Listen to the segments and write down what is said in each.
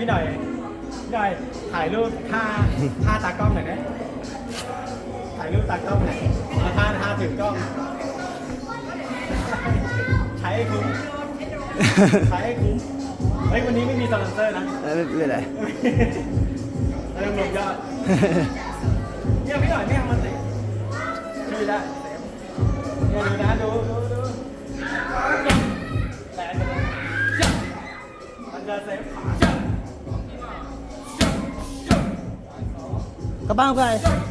พี่หน่อยพี่หน่อยถ่ายรูปท่าท่าตากล้องหน่อยนะถ่ายรูปตากล้องหน่อยเอาท่าท่าถือกล้อง ใช้ให้คุ้มใช้ให้คุ้มเฮ้ยวันนี้ไม่มีสปอนเซอร์นะไม่ไม่เป็นไรเริ่มลงยอดเนี่ยพี่หน่อยไม่เอามาเตะช่วยได้เซฟเนี่ยดูนะดูดูดูแต่อันนี้มันจะเซฟขา กระ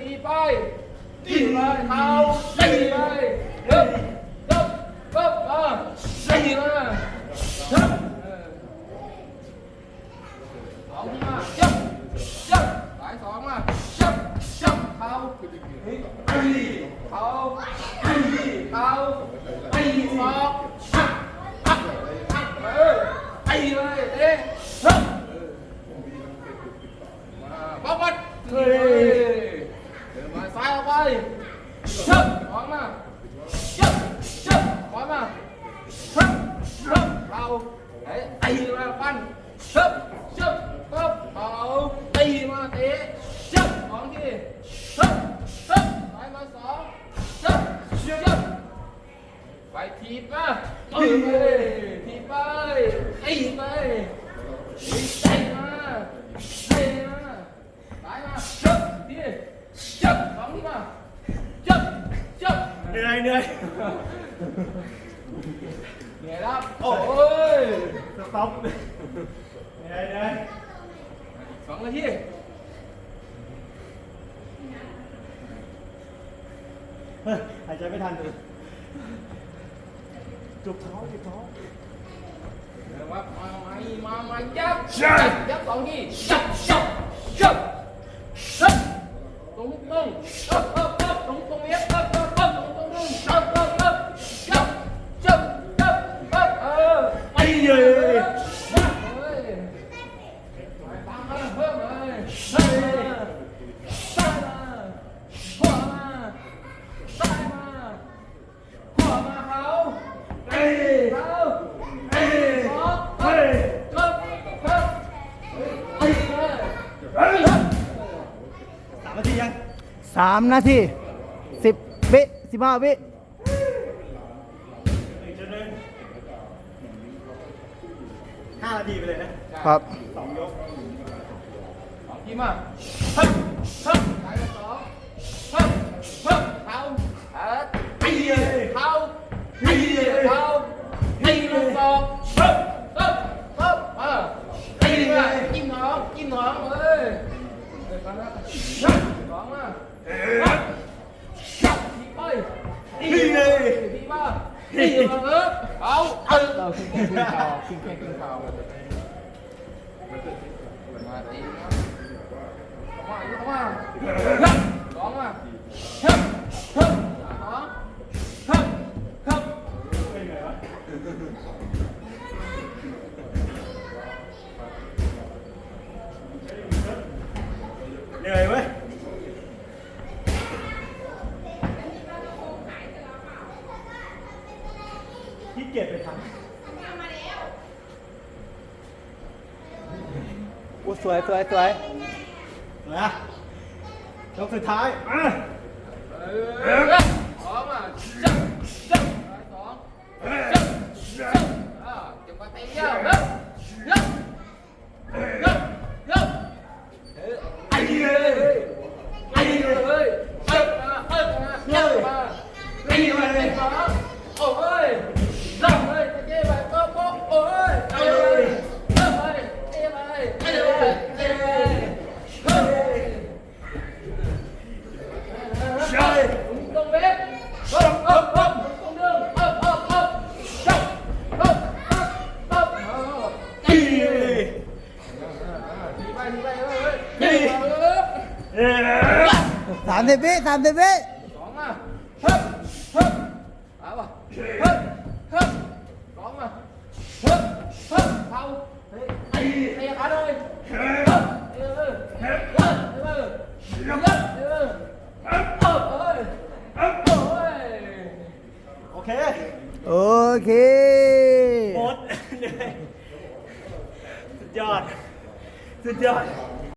ตีไปตีไปเขาตีไปเริ่มเริ่มเริ่มมาตีมาเริ่มสองมายับยับสายสองมายับยับเขาเขาเขาตีสองเออตี เลยเอ๊ะเริ่มาป๊อกป๊อกเฮ้ยเดินมาซ้ายออกไปเชิบออกมาเชิบเชิบออกมาเชิบเชิบเราไอ้ไอ้มาฟันเชิบเชิบปั๊บเอาตีมาเตะเชิบสองทีเชิบเชิบซ้ายมาสองเชิบเชิบไปทีบมาเอ้ย ทีบไปไอ้ไปไอ้มาไอ้มาซ้ายมาเชิบทีจับสองที่มาจับจับเหนื่อยเหนื่อยเหนื่อยแล้วโอ้ยสต็อปเหนื่อยเหนื่อยสองนาทีเฮ้ยหายใจไม่ทันเลยจุบท้องจุบท้องเดี๋ย วว่ามาใหม่มาใหม่จับจับจับสองทีจับจับจับจับตรงตรงจับจับจับตรง สามนาทีสิบวิสิบห้าวิอีกชุดหนึงห้านาทีไปเลยนะครับสองยกสองทีมาเฮ้ยเฮ้ยซ้ายมาสองเฮ้ยเฮ้ยเขาเออไอ้เอ้ยเขาตีเขาตีลูกศอกเฮ้ยเฮ้ยเฮ้ยเออตีเลยจิ้มน้องจิ้มน้องเอ้ยเดี๋ยวก่อนนะเฮ้ยสองมาเฮ้ยจับทีไปตี นี่เลย ทีมา ตีมาเออเอาเออเราขึ้นแค่ขึ้นเขาขึ้นแค่ขึ้นเขามาตีนะเข้ามาเข้ามาเฮ้ยสองมาเฮ้ยเฮ้ยสองเฮ้ยเฮ้ยเป็นไงวะเหนื่อยเว้ยขี้เกียจไปทำ โอ้สวยสวยสวยนะยกสุดท้ายอะเออสองอะามสิบวิสามสิบวิสองมาเฮ้ยเฮ้ยเอาป่ะเฮ้ยเฮ้ยสองมาเฮ้ยเฮ้ยเท้าเฮ้ยไอ้ไอ้ขาเลยเฮ้ยเออเออเฮ้ยเออเออเออเออเอ้ยเอ้ยโอเค โอเคหมดเหนื่อยสุดยอด สุดยอด